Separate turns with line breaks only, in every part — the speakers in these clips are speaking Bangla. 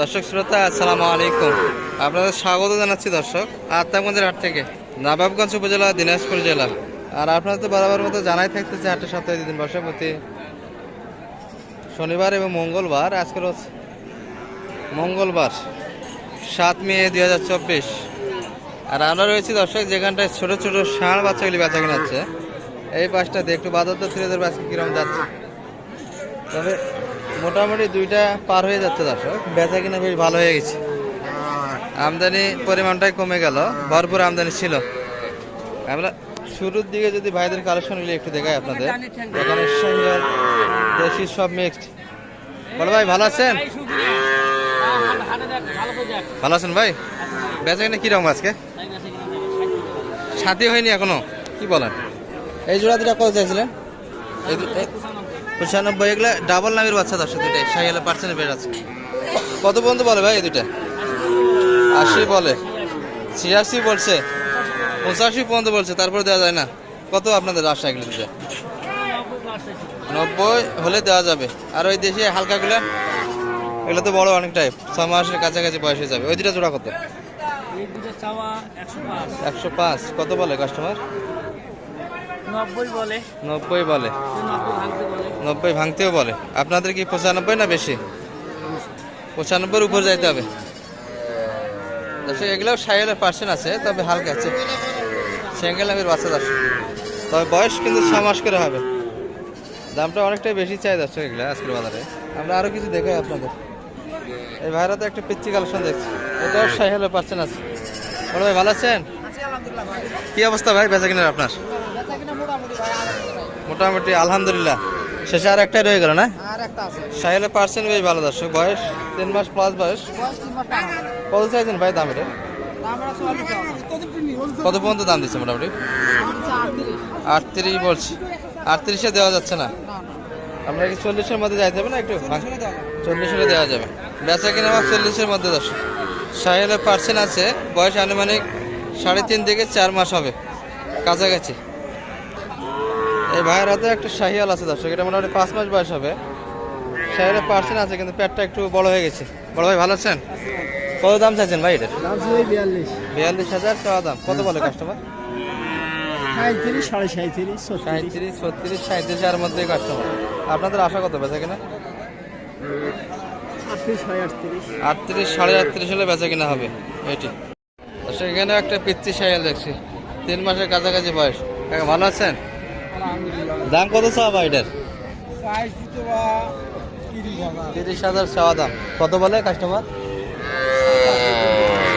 দর্শক শ্রোতা, আসসালামু আলাইকুম। আপনাদের স্বাগত জানাচ্ছি দর্শক, আত্মাগঞ্জের হাট থেকে, নবাবগঞ্জ উপজেলা, দিনাজপুর জেলা। আর আপনাদের তো বরাবর মতো জানাই থাকতেছে হাটের সপ্তাহে দুদিন বর্ষা প্রতি শনিবার এবং মঙ্গলবার আজকে রোজ মঙ্গলবার, সাত মে দুই হাজার চব্বিশ। আর আমরা রয়েছি দর্শক যেখানটায় ছোটো ছোটো ষাঁড় বাচ্চাগুলি বেচা কিনা হচ্ছে। এই পাশটাতে একটু বাজার তো ছেলেদের আজকে কিরম যাচ্ছে। তবে মোটামুটি দুইটা পার হয়ে যাচ্ছে দর্শক। বেচা কিনা বেশ ভালো হয়ে গেছে। আমদানি পরিমাণটাই কমে গেল। ভরপুর আমদানি ছিল। আমরা শুরুর দিকে যদি ভাইদের কালেকশনগুলি একটু দেখাই আপনাদের। এখানে দেশি সব মিক্সড বলো ভাই ভালো আছেন? ভালো আছেন ভাই? বেচা কিনা কীরকম আজকে? সাথী হয়নি এখনও? কি বলেন? এই জোড়া দুটা কত চাইছিলেন? পঁচানব্বই এগুলা ডাবল নামের বাচ্চা দর্শক দুটাই সাইকেলের পার্সেন্ট বের আছে। কত পর্যন্ত বলে ভাই এই দুটা আশি বলে। ছিয়াশি বলছে। পঁচাশি পর্যন্ত বলছে তারপরে দেওয়া যায় না। কত আপনাদের আশা এগুলো দুটা নব্বই হলে দেওয়া যাবে। আর ওই দেশি হালকাগুলো এগুলো তো বড় অনেকটাই ছ মাসের কাছাকাছি বয়স হয়ে যাবে। ওই দুটা জোড়া কত?
একশো পাঁচ।
কত বলে কাস্টমার
নব্বই বলে।
নব্বই বলে।
নব্বই
ভাঙতেও বলে। আপনাদের কি পঁচানব্বই না বেশি? পঁচানব্বইয়ের উপর যাইতে হবে। দর্শক এগুলোও সাইকেলের পার্সেন্ট আছে তবে হালকা আছে। সিঙ্গেল নামের বাচ্চা দর্শক। তবে বয়স কিন্তু ছ মাস করে হবে। দামটা অনেকটাই বেশি চাই দর্শক এগুলো আজকের বাজারে। আমরা আরও কিছু দেখাই আপনাদের। এই ভাইরা তো একটা পিচ্ছি কালেকশন দেখছি। এটাও সাইকেলের পার্সেন্ট আছে। বড় ভাই ভালো আছেন? কি অবস্থা ভাই? বেচা কিনার আপনার? মোটামুটি আলহামদুলিল্লাহ। শেষে আর একটাই রয়ে গেল না?
আর
সাহেলের পার্সেন্ট বেশ ভালো দর্শক। বয়স তিন মাস প্লাস বয়স। কত চাইছেন ভাই দাম এটা। কত পর্যন্ত দাম দিচ্ছে মোটামুটি?
আটত্রিশ।
বলছি। আটত্রিশে দেওয়া যাচ্ছে না। আমরা কি চল্লিশের মধ্যে যাইতে হবে না একটু? চল্লিশে যাবে। দেওয়া যাবে। বেচা কিনা আমার চল্লিশের মধ্যে দর্শক। সাহেলের পার্সেন্ট আছে। বয়স আনুমানিক সাড়ে তিন থেকে চার মাস হবে। কাছাকাছি। এই ভাইয়ের হাতে একটা শাহিয়াল আছে দর্শক এটা মোটামুটি পাঁচ মাস বয়স হবে। শাহিয়ালের পার্সেন্ট আছে কিন্তু পেটটা একটু বড় হয়ে গেছে। বড় ভাই ভালো আছেন? কত দাম চাইছেন ভাই এটার?
দাম বিয়াল্লিশ।
হাজার চাওয়া দাম। কত বলে কাস্টমার
সাঁত্রিশ ছত্রিশ।
সাঁত্রিশ এর মধ্যে কাস্টমার আপনাদের আশা কত বেচা কিনা?
আটত্রিশ সাড়ে আটত্রিশ।
হলে বেচা কিনা হবে এটি। এখানে একটা পিচ্ছি সাইকেল দেখছি। তিন মাসের কাছাকাছি বয়স। ভালো আছেন? দাম কত চাওয়া ভাই এটার?
তিরিশ হাজার
চাওয়া দাম। কত বলে কাস্টমার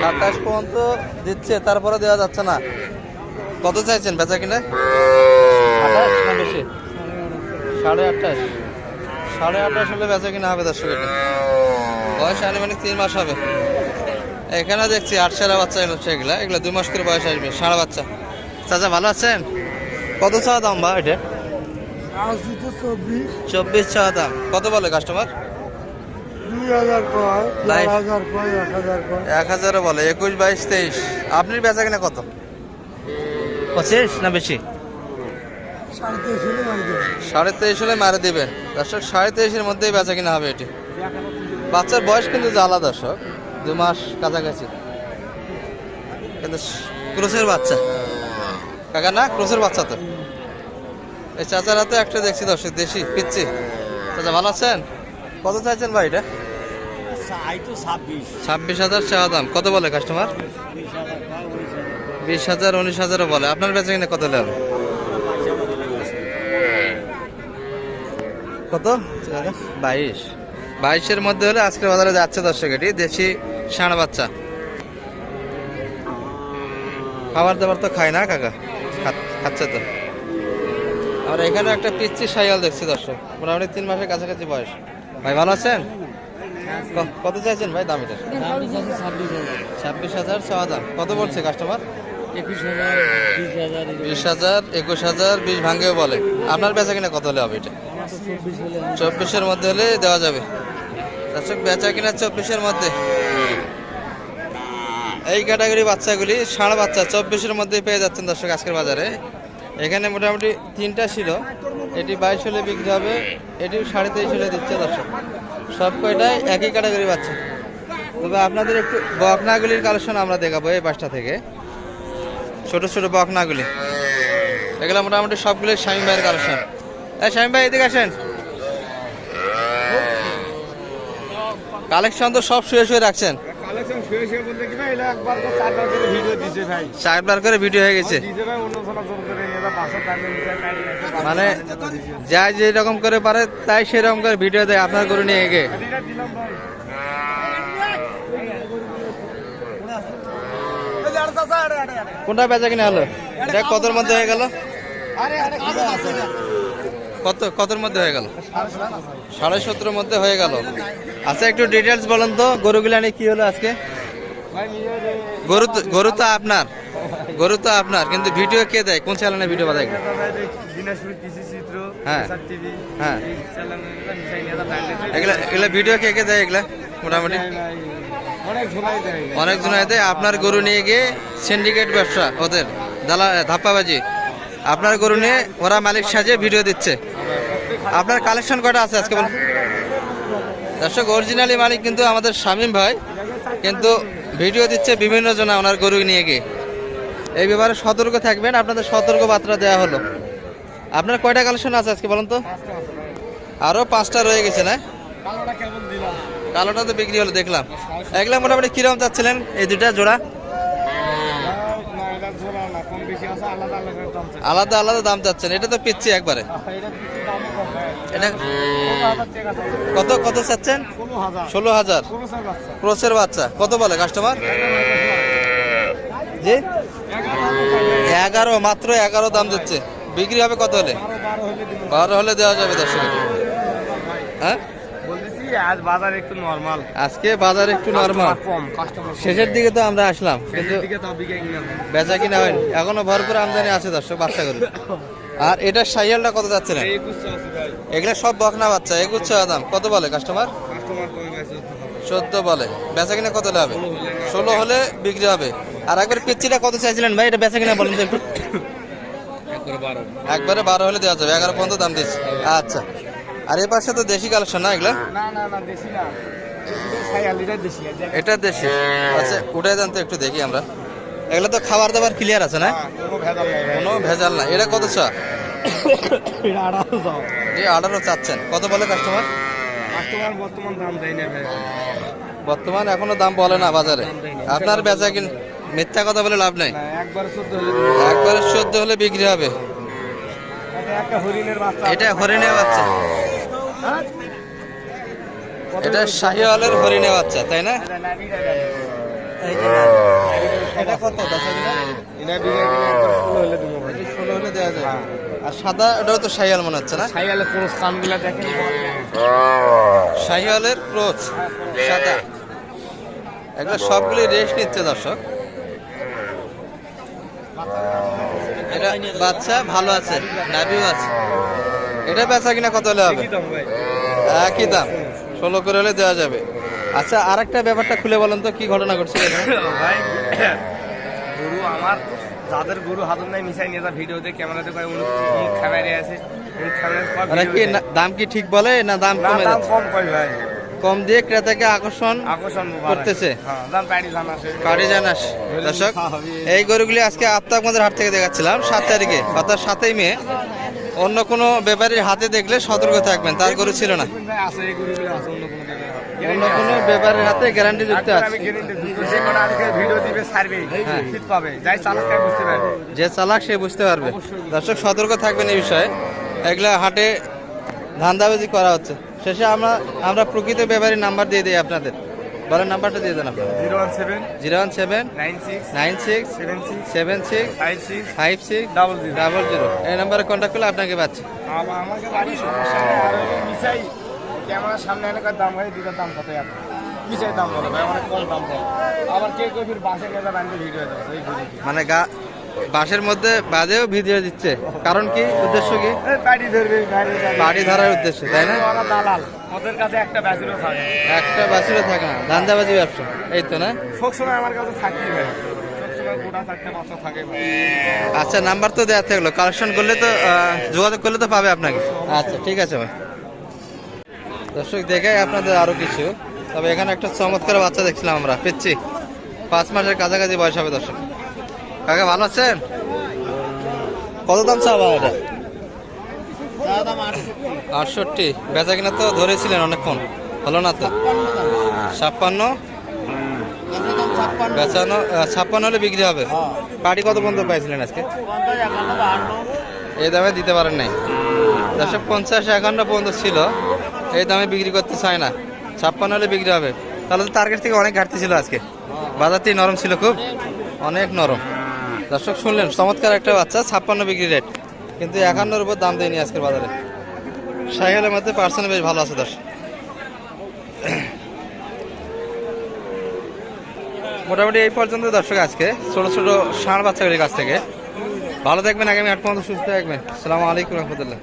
সাতাশ পর্যন্ত দিচ্ছে তারপরে দেওয়া যাচ্ছে না। কত চাইছেন বেচা কিনা? আঠাশ না বেশি? সাড়ে আঠাশ। সাড়ে আঠাশ হলে বেচা কিনা হবে দর্শক এটা বয়স আনুমানিক তিন মাস হবে। এখানে দেখছি আট সারা বাচ্চা এগুলা এগুলো দুই মাস করে বয়স আসবে সারা বাচ্চা। চাচা ভালো আছেন? কত চাওয়া দাম বা এটা?
চব্বিশ
চাওয়া দাম। কত বলে কাস্টমার
এক হাজার
এক হাজারও বলে একুশ বাইশ তেইশ। আপনি বেচা কিনা কত? পঁচিশ না বেশি?
সাড়ে তেইশ হলে মারি দেবে।
দর্শক সাড়ে তেইশের মধ্যেই বেচা কিনা হবে এটি। বাচ্চার বয়স কিন্তু জ্বালা দর্শক। দু মাস কাছাকাছি। কিন্তু ক্রোসের বাচ্চা। কাকা না ক্রোসের বাচ্চা তো। এই চাচার হাতে একটা দেখছি দর্শক দেশি পিচ্ছি চাচা ভালো আছেন? কত চাইছেন ভাই এটা?
ছাব্বিশ।
হাজার চাওয়া দাম। কত বলে কাস্টমার
বিশ হাজার উনিশ
হাজারও বলে। আপনার বেচা কিনা কত হবে কত? বাইশ। বাইশের মধ্যে হলে আজকে বাজারে যাচ্ছে দর্শক এটি দেশি ষাঁড় বাচ্চা। খাবার দাবার তো খায় না কাকা। খাচ্ছে তো। আর এখানে একটা পিচ্ছি সাইয়াল দেখছি, দর্শক। মোটামুটি তিন মাসের কাছাকাছি বয়স। ভাই, ভালো আছেন? কত চাইছেন ভাই? দাম এটা?
ছাব্বিশ হাজার ছাব্বিশ হাজার
কত বলছে কাস্টমার
বিশ হাজার,
একুশ হাজার, বিশ ভাঙ্গেও বলে। আপনার বেচা কিনা কত হলে হবে এটা?
আমার
চব্বিশের মধ্যে হলে দেওয়া যাবে। দর্শক, বেচা কিনা চব্বিশের মধ্যে। এই ক্যাটাগরি বাচ্চাগুলি ষাঁড় বাচ্চা চব্বিশের মধ্যে পেয়ে যাচ্ছেন দর্শক আজকের বাজারে। এখানে মোটামুটি তিনটা ছিল। এটি বাইশ হলে বিক্রি হবে এটি সাড়ে তেইশ হলে দিচ্ছে দর্শক। সব কয়টাই একই ক্যাটাগরি বাচ্চা। তবে আপনাদের একটু বকনাগুলির কালেকশন আমরা দেখাবো এই পাশটা থেকে। ছোট ছোট বকনাগুলি। এগুলো মোটামুটি সবগুলোই স্বামী ভাইয়ের কালেকশন। হ্যাঁ স্বামী ভাই, এদিকে আসেন। কালেকশন তো সব শুয়ে শুয়ে রাখছেন।
চারবার করে ভিডিও
হয়ে গেছে। মানে যা যেরকম করে পারে তাই সেরকম করে ভিডিও দেয় আপনার গরু নিয়ে
আরে।
কোনটা বেচা কিনা হলো? এটা কতর মধ্যে হয়ে গেল? কত কতর মধ্যে হয়ে গেল?
সাড়ে সাত
সতেরোর মধ্যে হয়ে গেল। আচ্ছা একটু ডিটেলস বলেন তো গরুগুলা নিয়ে কি হলো আজকে? গরু তো গরু তো আপনার। গরু তো আপনার, কিন্তু ভিডিও কে দেয়? কোন চ্যানেলে ভিডিও
চিত্র
হ্যাঁ। হ্যাঁ। এগুলা ভিডিও কে কে দেয় এগুলা? মোটামুটি।
অনেক ঝোলাই দেয়।
আপনার গরু নিয়ে গিয়ে সিন্ডিকেট ব্যবসা, ওদের। দালা ধাপ্পাবাজি। আপনার গরু নিয়ে ওরা মালিক সাজিয়ে ভিডিও দিচ্ছে। আপনার কালেকশন কটা আছে আজকে বলুন? দর্শক অরিজিনালি মালিক কিন্তু আমাদের শামীম ভাই। কিন্তু ভিডিও দিচ্ছে বিভিন্ন জনা ওনার গরু নিয়ে গিয়ে এই ব্যাপারে সতর্ক থাকবেন আপনাদের সতর্ক বার্তা দেওয়া হলো আপনার কয়টা কালেকশন আছে আজকে বলুন তো আরও পাঁচটা রয়ে গেছে না
কালোটা
তো বিক্রি হলো দেখলাম এগুলা মোটামুটি কীরকম চাচ্ছিলেন এই দুটা জোড়া
আলাদা আলাদা দাম
চাচ্ছেন এটা তো পিচ্ছি একবারে
এটা।
কত কত চাচ্ছেন?
ষোলো হাজার।
ক্রোসের বাচ্চা। কত বলে কাস্টমার জি?
এগারো
মাত্র এগারো দাম দিচ্ছে বিক্রি হবে কত হলে?
বারো হলে
দেওয়া যাবে দর্শক। হ্যাঁ?
বলতেছি আজ বাজার একটু নরমাল
আজকে বাজার একটু নর্মাল শেষের দিকে তো আমরা আসলাম কিন্তু বেচা কিনা হয়নি। এখনও ভরপুর আমদানি আছে দর্শক বাচ্চা গরু আর এটার সাইয়ালটা কত যাচ্ছে না এগুলা সব বকনা বাচ্চা এগুচ্ছ দাম। কত বলে কাস্টমার চোদ্দ বলে। বেচা কিনা কত হবে? ষোলো হলে বিক্রি হবে। আর একবার পিচ্ছিটা কত চাইছিলেন ভাই? এটা বেচা কিনা বলেন তো একটু।
একবারে বারো।
হলে দেওয়া যাবে। এগারো পর্যন্ত দাম দিচ্ছি আচ্ছা। আর এ পাশে তো দেশি কালেকশন না এগুলা?
দেশি এটা দেশি।
আচ্ছা উঠে দেন তো একটু দেখি আমরা। এগুলো তো খাবার দাবার ক্লিয়ার আছে না?
কোনো ভেজাল নাই ভাই।
কোনো ভেজাল না এটা কত চা? যে আঠারো চাচ্ছেন। কত বলে কাস্টমার
কাস্টমার বর্তমান দাম দেয় না
বর্তমান এখনও দাম বলে না বাজারে। আপনার বেচা কিন মিথ্যা কথা বলে লাভ নাই?
না একবার চোদ্দ হলে
বিক্রি হবে।
এটা হরিণের বাচ্চা।
এটা হরিণে বাচ্চা।
হ্যাঁ?
এটা? শাহিওয়ালের হরিণে বাচ্চা তাই না?
এটা নাবিটা দেয়।
এটা কত দশ
এটা বিঘা ষোলো হলে দিব
ষোলো হলে দেওয়া যাবে আর সাদা ওটাও তো মনে হচ্ছে না?
দেখেন।
ক্রোচ সাদা। এগুলো সবগুলি রেস্ট নিচ্ছে দর্শক। এটা বাচ্চা ভালো আছে নাভিও আছে। এটা বেচা কিনা কত হলে হবে? একই দাম ষোলো করে হলে দেওয়া যাবে। আচ্ছা আর একটা ব্যাপারটা খুলে বলেন তো কি ঘটনা ঘটছে এখানে?
ভাই গরু আমার যাদের গরু হাতের নাই মিশাই নিয়ে যা ভিডিওতে ক্যামেরাতে কয় উনি ক্যামেরায় আছে
কি দাম কি ঠিক বলে না দাম কমে
দাম কম কয় ভাই।
কম দিয়ে ক্রেতাকে আকর্ষণ
আকর্ষণ
করতেছে।
হ্যাঁ
দর্শক এই গরুগুলি আজকে আত্মাকমাদের হাট থেকে দেখাচ্ছিলাম সাত তারিখে অর্থাৎ সাতই মে। অন্য কোনো ব্যাপারীর হাতে দেখলে সতর্ক থাকবেন তার গরু ছিল না।
অন্য কোনো
ব্যাপারীর হাতে গ্যারান্টি যুক্ত আছে।
যে কটা আজকে ভিডিও দিবে ছাড়বে। পাবে। যাই চালক তাই বুঝতে পারবে।
যে চালাক সে বুঝতে পারবে। দর্শক সতর্ক থাকবেন এই বিষয়ে। এগুলা হাটে ধান্দাবাজি করা হচ্ছে। শেষে আমরা আমরা প্রকৃত ব্যাপারীর নাম্বার দিয়ে দিই আপনাদের। বলেন নাম্বারটা দিয়ে দেন আপনার।
Zero one seven
zero one seven
nine six
nine six
seven six
seven six
five six
five six
double zero
double zero এই নাম্বারে কন্ট্যাক্ট করলে আপনাকে পাচ্ছি।
আমাকে বাড়ির সমস্যা ক্যামেরার সামনে এলাকার দাম হয় দুটার দাম কত এত? মিশাই দাম বলে ভাই? অনেক কম দাম বলে আবার কেউ কেউ বাসে গেলে বান্ধে ভিডিও দেয় এই
মানে গা বাসের মধ্যে বাজেও ভিডিও দিচ্ছে। কারণ কি? উদ্দেশ্য কি?
বাড়ি ধরবে
বাড়ি ধরার উদ্দেশ্য তাই না?
ওরা দালাল। ওদের কাছে একটা ব্যাচেলও থাকে।
একটা বাসিরও থাকে না। ধান্দাবাজি ব্যবসা। এই তো না?
সবসময় আমার কাছে থাকে ভাই।
আচ্ছা নাম্বার তো দেওয়া থাকল। কালেকশন করলে তো যোগাযোগ করলে তো পাবে আপনাকে। আচ্ছা ঠিক আছে ভাই। দর্শক, দেখাই আপনাদের আরও কিছু। তবে এখানে একটা চমৎকার বাচ্চা দেখছিলাম আমরা পেচ্ছি পাঁচ মাসের কাছাকাছি বয়স হবে দর্শক। কাকা, ভালো আছেন? কত দাম চাওয়া এটা? আটষট্টি। বেচা কিনা তো ধরেছিলেন অনেকক্ষণ। হলো না তো? ছাপ্পান্ন? বেচানো ছাপ্পান্ন হলে বিক্রি হবে। পার্টি কত পর্যন্ত পাইছিলেন আজকে? এই দামে দিতে পারেন নাই। চারশো পঞ্চাশ একান্ন পর্যন্ত ছিল। এই দামে বিক্রি করতে চায় না। ছাপ্পান্ন হলে বিক্রি হবে। তাহলে তো টার্গেট থেকে অনেক ঘাটতি ছিল আজকে। বাজারটি নরম ছিল খুব। অনেক নরম। দর্শক শুনলেন, চমৎকার একটা বাচ্চা, ছাপ্পান্ন বিক্রি রেট কিন্তু একান্নর উপর দাম দেয়নি আজকের বাজারে। সাইকেলের মধ্যে পার্সেন্ট বেশ ভালো আছে দর্শক। মোটামুটি এই পর্যন্ত দর্শক আজকে। ছোট ছোট ষাঁড় বাচ্চাগুলির কাছ থেকে। ভালো থাকবেন, আগামী আট পর্যন্ত সুস্থ থাকবেন। সালামু আলাইকুম রহমতুল্লাহ।